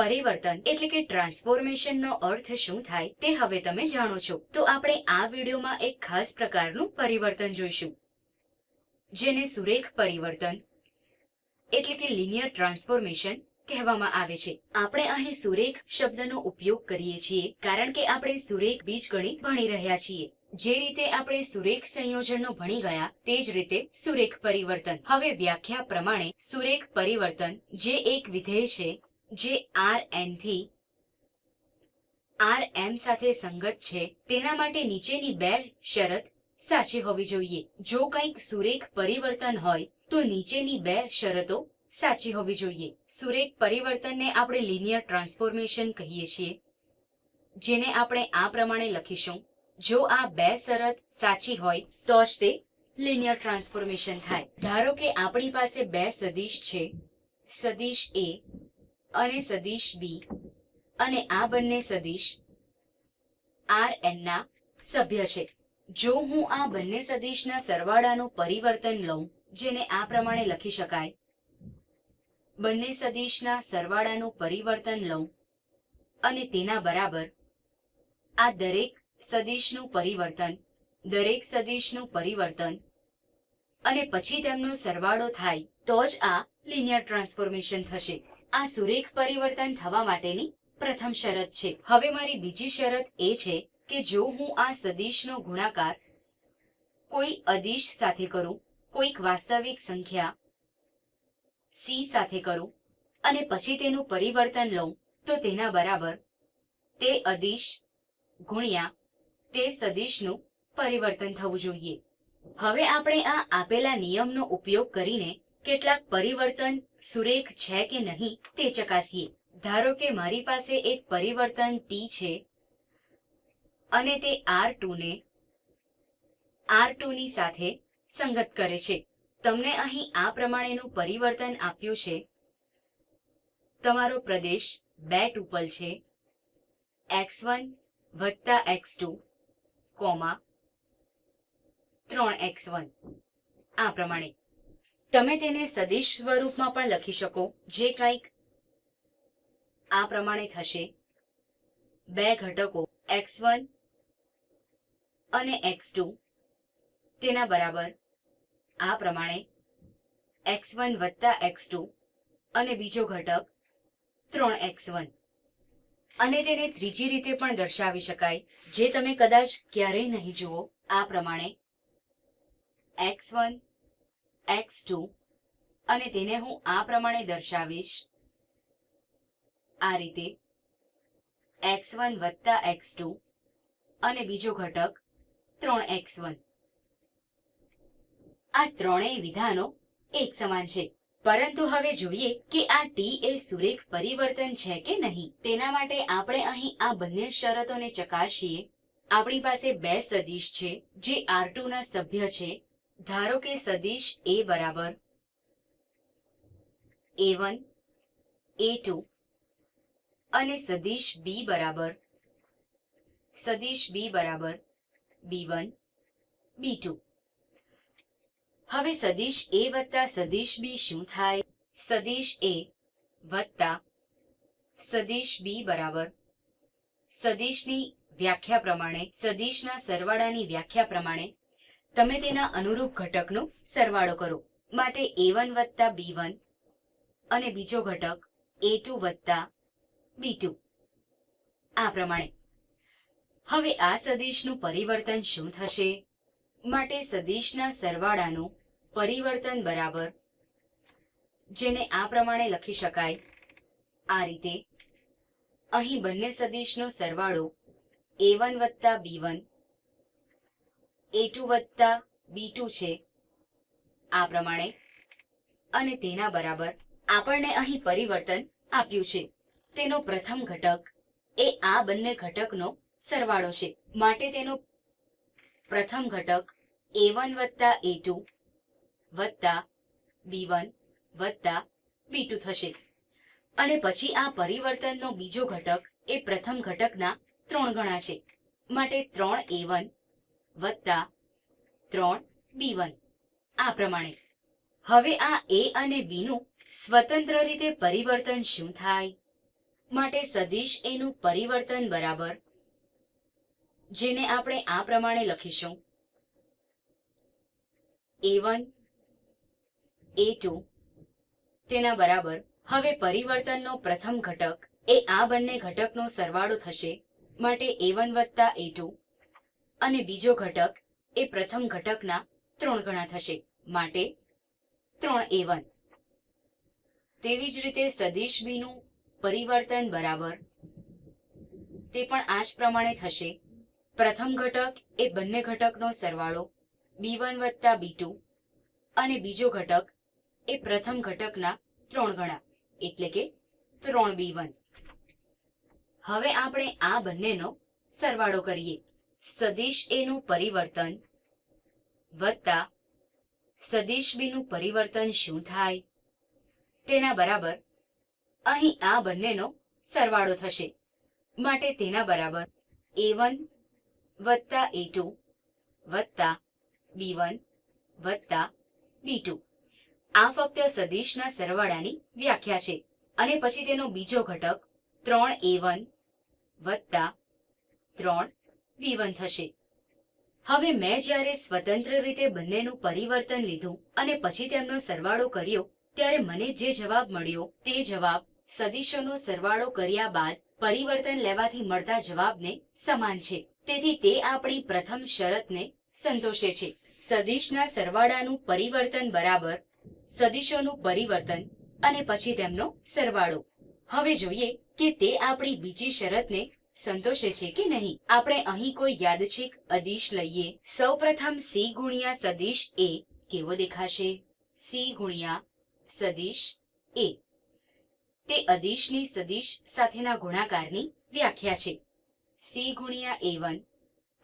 પરિવર્તન એટલે કે ટ્રાન્સફોર્મેશનનો અર્થ શું થાય તે હવે તમે જાણો છો. તો આપણે આ વિડીયોમાં એક ખાસ પ્રકારનું પરિવર્તન જોઈશું. જેને સુરેખ પરિવર્તન એટલે કે લિનિયર ટ્રાન્સફોર્મેશન કહેવામાં આવે છે. આપણે અહીં સુરેખ શબ્દનો ઉપયોગ કરીએ છીએ કારણ કે આપણે સુરેખ બીજગણિત ભણી રહ્યા છીએ. જે રીતે આપણે સુરેખ સંયોજનનો ભણી ગયા તે જ રીતે સુરેખ પરિવર્તન. હવે વ્યાખ્યા પ્રમાણે સુરેખ પરિવર્તન જે એક વિધેય છે જે આર એનથી આર એમ સાથે સંગત છે, તેના માટે નીચેની બે શરત સાચી હોવી જોઈએ. જો કંઈક સુરેખ પરિવર્તન હોય, તો નીચેની બે શરતો સાચી હોવી જોઈએ. સુરેખ પરિવર્તનને આપણે લિનિયર ટ્રાન્સફોર્મેશન કહીએ છીએ, જેને આપણે આ પ્રમાણે લખીશું. જો આ બે શરત સાચી હોય, તો જ તે લિનિયર ટ્રાન્સફોર્મેશન થાય. ધારો કે આપણી પાસે બે સદીશ છે. સદિશ એ અને સદિશ બી અને આ બંને સદિશ આર એનના સભ્ય છે. જો હું આ બંને સદિશના સરવાળાનું પરિવર્તન લઉં, જેને આ પ્રમાણે લખી શકાય. બંને સદિશના સરવાળાનું પરિવર્તન લઉં, અને તેના બરાબર આ દરેક સદિશનું પરિવર્તન, દરેક સદિશનું પરિવર્તન, અને પછી તેમનો સરવાળો થાય, તો જ આ લિનિયર ટ્રાન્સફોર્મેશન થશે. આ સુરેખ પરિવર્તન થવા માટેની પ્રથમ શરત છે. હવે મારી બીજી શરત એ છે કે જો હું આ સદિશનો ગુણાકાર કોઈ અદિશ સાથે કરું, કોઈક વાસ્તવિક સંખ્યા સી સાથે કરું અને પછી તેનું પરિવર્તન લઉં, તો તેના બરાબર તે અદિશ ગુણ્યા તે સદિશનું પરિવર્તન થવું જોઈએ. હવે આપણે આ આપેલા નિયમનો ઉપયોગ કરીને કેટલાક પરિવર્તન સુરેખ છે કે નહીં તે ચકાસીએ. ધારો કે મારી પાસે એક પરિવર્તન ટી છે અને તે આર ટુને આર ટુની સાથે સંગત કરે છે. તમને અહીં આ પ્રમાણેનું પરિવર્તન આપ્યું છે. તમારો પ્રદેશ બે ટુપલ છે. એક્સ વન વત્તા એક્સ ટુ કોમા ત્રણ એક્સ વન. આ પ્રમાણે. તમે તેને સદિશ સ્વરૂપમાં પણ લખી શકો. જે કંઈક આ પ્રમાણે થશે. બે ઘટકો એક્સ વન અને એક્સ ટુ. તેના બરાબર આ પ્રમાણે એક્સ વન વત્તા એક્સ ટુ અને બીજો ઘટક ત્રણ એક્સ વન. અને તેને ત્રીજી રીતે પણ દર્શાવી શકાય. જે તમે કદાચ ક્યારેય નહીં જુઓ. આ પ્રમાણે એક્સ વન એક્સ ટુ અને તેને હું આ પ્રમાણે દર્શાવીશ. આ રીતે એક્સ વન વત્તા એક્સ ટુ અને બીજો ઘટક ત્રણ એક્સ વન. આ ત્રણેય વિધાનો એક સમાન છે. પરંતુ હવે જોઈએ કે આ ટી એ સુરેખ પરિવર્તન છે કે નહીં. તેના માટે આપણે અહીં આ બંને શરતોને ચકાસીએ. આપણી પાસે બે સદીશ છે જે આર ના સભ્ય છે. ધારો કે સદિશ એ બરાબર એ વન એ ટુ અને સદિશ બી બરાબર, સદિશ બી બરાબર બી વન બી ટુ હવે સદિશ એ વત્તા સદિશ બી શું થાય? સદિશ એ વત્તા સદિશ બી બરાબર. સદિશની વ્યાખ્યા પ્રમાણે, સદિશના સરવાળાની વ્યાખ્યા પ્રમાણે તમે તેના અનુરૂપ ઘટકનો સરવાળો કરો. માટે એ વન વત્તા બી વન અને બીજો ઘટક એ ટુ વત્તા બી ટુ આ પ્રમાણે. હવે આ સદિશનું પરિવર્તન શું થશે? માટે સદિશના સરવાળાનું પરિવર્તન બરાબર, જેને આ પ્રમાણે લખી શકાય. આ રીતે અહીં બંને સદિશનો સરવાળો એ વન વત્તા બી વન એ ટુ વત્તા બી ટુ છે. આ પ્રમાણે. અને તેના બરાબર આપણને અહીં પરિવર્તન આપ્યું છે. તેનો પ્રથમ ઘટક એ આ બંને ઘટકનો સરવાળો છે. માટે તેનો પ્રથમ ઘટક એ વન વત્તા એ ટુ વત્તા બી વન વત્તા બી ટુ થશે. અને પછી આ પરિવર્તનનો બીજો ઘટક એ પ્રથમ ઘટકના ત્રણ ગણા છે. માટે ત્રણ એ વન વત્તા ત્રણ બી વન. આ પ્રમાણે. હવે આ એ અને બી નું સ્વતંત્ર રીતે પરિવર્તન શું થાય? માટે સદિશ એનું પરિવર્તન બરાબર, જેને આપણે આ પ્રમાણે લખીશું. એ વન, એ ટુ, તેના બરાબર. હવે પરિવર્તનનો પ્રથમ ઘટક, એ આ બંને ઘટકનો સરવાળો થશે, માટે એ વન વત્તા એ ટુ. અને બીજો ઘટક, એ પ્રથમ ઘટકના ત્રણ ગણા થશે. માટે ત્રણ એ વન. તેવી જ રીતે સદિશ બીનું પરિવર્તન બરાબર, તે પણ આ જ પ્રમાણે થશે. પ્રથમ ઘટક એ બંને ઘટકનો સરવાળો બી વન વત્તા બી ટુ અને બીજો ઘટક એ પ્રથમ ઘટકના ત્રણ ગણા, એટલે કે ત્રણ બી વન. હવે આપણે આ બંનેનો સરવાળો કરીએ. સદિશ એનું પરિવર્તન વત્તા સદિશ બીનું પરિવર્તન શું થાય? તેના બરાબર અહીં આ બંનેનો સરવાળો થશે. માટે તેના બરાબર એ વન વત્તા એ ટુ વત્તા બી વન વત્તા બી ટુ આ ફક્ત સદિશના સરવાળાની વ્યાખ્યા છે. અને પછી તેનો બીજો ઘટક ત્રણ એ વન વત્તા ત્રણ બી થશે. હવે મેં જ્યારે સ્વતંત્ર રીતે બંનેનું પરિવર્તન લીધું અને પછી તેમનો સરવાળો કર્યો, ત્યારે મને જે જવાબ મળ્યો તે જવાબ, સદિશોનો સરવાળો કર્યા બાદ પરિવર્તન લેવાથી મળતા જવાબને સમાન છે. તેથી તે આપણી પ્રથમ શરતને સંતોષે છે. સદિશના સરવાળાનું પરિવર્તન બરાબર, સદિશોનું પરિવર્તન અને પછી તેમનો સરવાળો. હવે જોઈએ કે તે આપણી બીજી શરતને સંતોષે છે કે નહીં? આપણે અહીં કોઈ યાદચ્છિક અદિશ લઈએ. સૌપ્રથમ સી ગુણ્યા સદિશ એ કેવો દેખાશે? સી ગુણ્યા સદિશ એ તે અદિશની સદિશ સાથેના ગુણાકારની વ્યાખ્યા છે. સી ગુણ્યા એ વન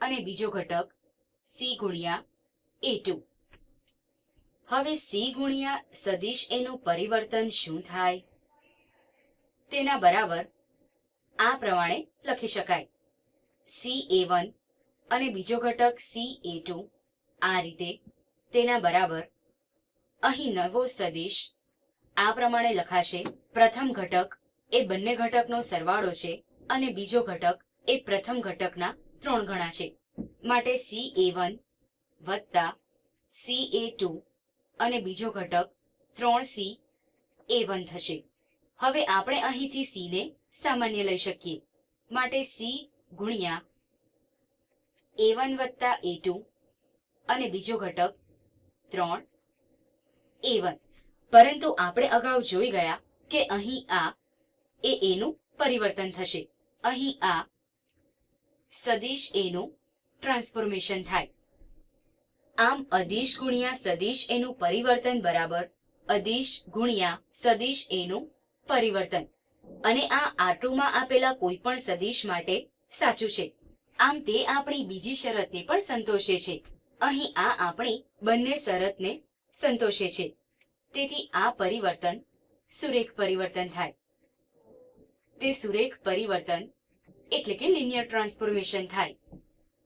અને બીજો ઘટક સી ગુણ્યા એ ટુ હવે સી ગુણ્યા સદિશ એનું પરિવર્તન શું થાય? તેના બરાબર આ પ્રમાણે લખી શકાય. સી એ વન અને બીજો ઘટક સી એ ટુ આ રીતે તેના બરાબર અહીં નવો સદિશ આ પ્રમાણે લખાશે પ્રથમ ઘટક એ બંને ઘટકનો સરવાળો છે અને બીજો ઘટક એ પ્રથમ ઘટકના ત્રણ ગણા છે. માટે સી એ વન વત્તા સી એ ટુ અને બીજો ઘટક ત્રણ સી એ વન થશે. હવે આપણે અહીંથી સી ને સામાન્ય લઈ શકીએ. માટે સી ગુણ્યા એ વન વત્તા એ ટુ અને બીજો ઘટક ત્રણ એ વન પરંતુ આપણે અગાઉ જોઈ ગયા કે અહીં આ એ એનું પરિવર્તન થશે. અહીં આ સદિશ એનું ટ્રાન્સફોર્મેશન થાય. આમ અદિશ ગુણ્યા સદિશ એનું પરિવર્તન બરાબર અદિશ ગુણ્યા સદિશ એનું પરિવર્તન. અને આ આટુમાં આપેલા કોઈ પણ સદિશ માટે સાચું છે. આમ તે આપણી બીજી શરતને પણ સંતોષે છે. અહીં આ આપણી બંને શરતને સંતોષે છે. તેથી આ પરિવર્તન સુરેખ પરિવર્તન થાય. તે સુરેખ પરિવર્તન એટલે કે લિનિયર ટ્રાન્સફોર્મેશન થાય.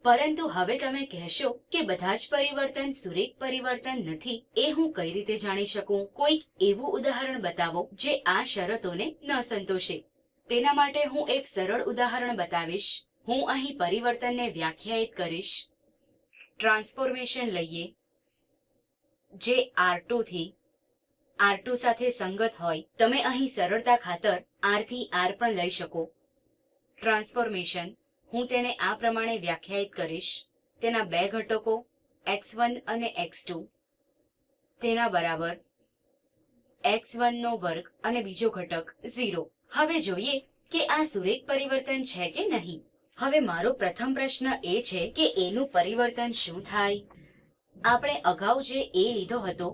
પરંતુ હવે તમે કહેશો કે બધા જ પરિવર્તન સુરેખ પરિવર્તન નથી, એ હું કઈ રીતે જાણી શકું? કોઈક એવું ઉદાહરણ બતાવો જે આ શરતોને ન સંતોષે. તેના માટે હું એક સરળ ઉદાહરણ બતાવીશ. હું અહીં પરિવર્તનને વ્યાખ્યાયિત કરીશ. ટ્રાન્સફોર્મેશન લઈએ. જે આરથી આર સાથે સંગત હોય, તમે અહીં સરળતા ખાતર આરથી આર પણ લઈ શકો. ટ્રાન્સફોર્મેશન. હું તેને આ પ્રમાણે વ્યાખ્યાયિત કરીશ. તેના બે ઘટકો, એક્સ વન અને એક્સ ટુ. તેના બરાબર એક્સ નો વર્ગ અને બીજો ઘટક ઝીરો. હવે જોઈએ કે આ સુરેખ પરિવર્તન છે કે નહીં. હવે મારો પ્રથમ પ્રશ્ન એ છે કે એનું પરિવર્તન શું થાય? આપણે અગાઉ જે એ લીધો હતો,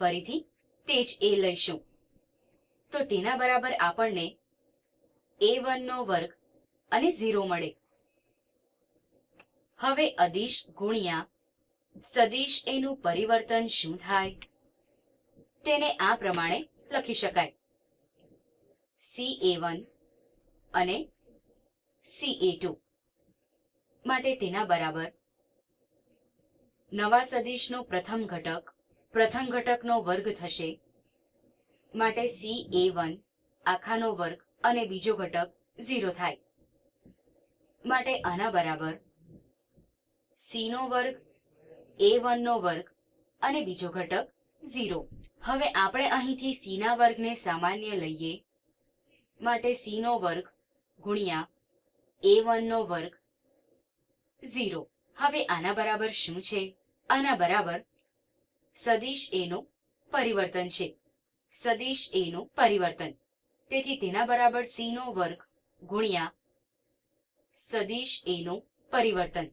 ફરીથી તે જ એ લઈશું. તો તેના બરાબર આપણને એ નો વર્ગ અને ઝીરો મળે. હવે અદિશ ગુણ્યા સદિશ એનું પરિવર્તન શું થાય? તેને આ પ્રમાણે લખી શકાય. સી એ વન અને સી એ ટુ માટે તેના બરાબર નવા સદિશનો પ્રથમ ઘટક, પ્રથમ ઘટકનો વર્ગ થશે માટે સી એ વન આખાનો વર્ગ અને બીજો ઘટક ઝીરો થાય. માટે આના બરાબર સી નો વર્ગ, એ વન નો વર્ગ અને બીજો ઘટક ઝીરો. હવે આપણે અહીંથી સી ના વર્ગને સામાન્ય લઈએ માટે સી નો વર્ગ ગુણ્યા એ વન નો વર્ગ ઝીરો. હવે આના બરાબર શું છે? આના બરાબર સદીશ એ નું પરિવર્તન છે. સદીશ એ નું પરિવર્તન. તેથી તેના બરાબર સી નો વર્ગ ગુણ્યા સદિશ એનું પરિવર્તન.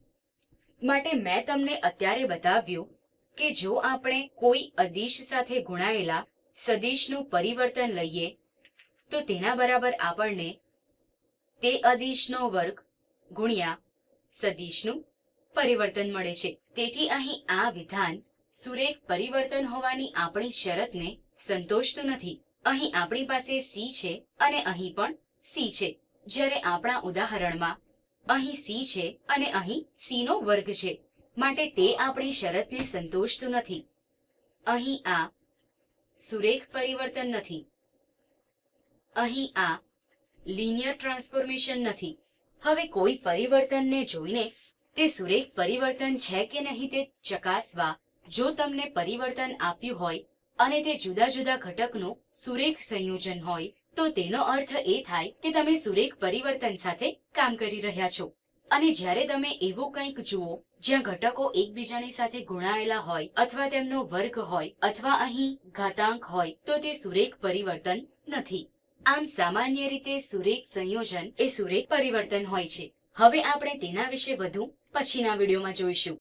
માટે મેં તમને અત્યારે બતાવ્યું કે જો આપણે કોઈ અદિશ સાથે ગુણાયેલા સદિશનું પરિવર્તન લઈએ, તો તેના બરાબર આપણને તે અદિશનો વર્ગ ગુણ્યા સદિશનું પરિવર્તન મળે છે. તેથી અહીં આ વિધાન સુરેખ પરિવર્તન હોવાની આપણી શરતને સંતોષતું નથી. અહીં આપણી પાસે સી છે અને અહીં પણ સી છે. જ્યારે આપણા ઉદાહરણમાં અહીં સી છે અને અહીં સી નો વર્ગ છે. માટે તે આપણી શરતને સંતોષતું નથી. અહીં આ સુરેખ પરિવર્તન નથી. અહીં આ લિનિયર ટ્રાન્સફોર્મેશન નથી. હવે કોઈ પરિવર્તનને જોઈને તે સુરેખ પરિવર્તન છે કે નહીં તે ચકાસવા જો તમને પરિવર્તન આપ્યું હોય અને તે જુદા જુદા ઘટકનું સુરેખ સંયોજન હોય તો તેનો અર્થ એ થાય કે તમે સુરેખ પરિવર્તન સાથે કામ કરી રહ્યા છો. અને જ્યારે તમે એવું કંઈક જુઓ, જ્યાં ઘટકો એકબીજાની સાથે ગુણાયેલા હોય અથવા તેમનો વર્ગ હોય અથવા અહીં ઘાતાંક હોય, તો તે સુરેખ પરિવર્તન નથી. આમ સામાન્ય રીતે સુરેખ સંયોજન એ સુરેખ પરિવર્તન હોય છે. હવે આપણે તેના વિશે વધુ પછીના વિડીયોમાં જોઈશું.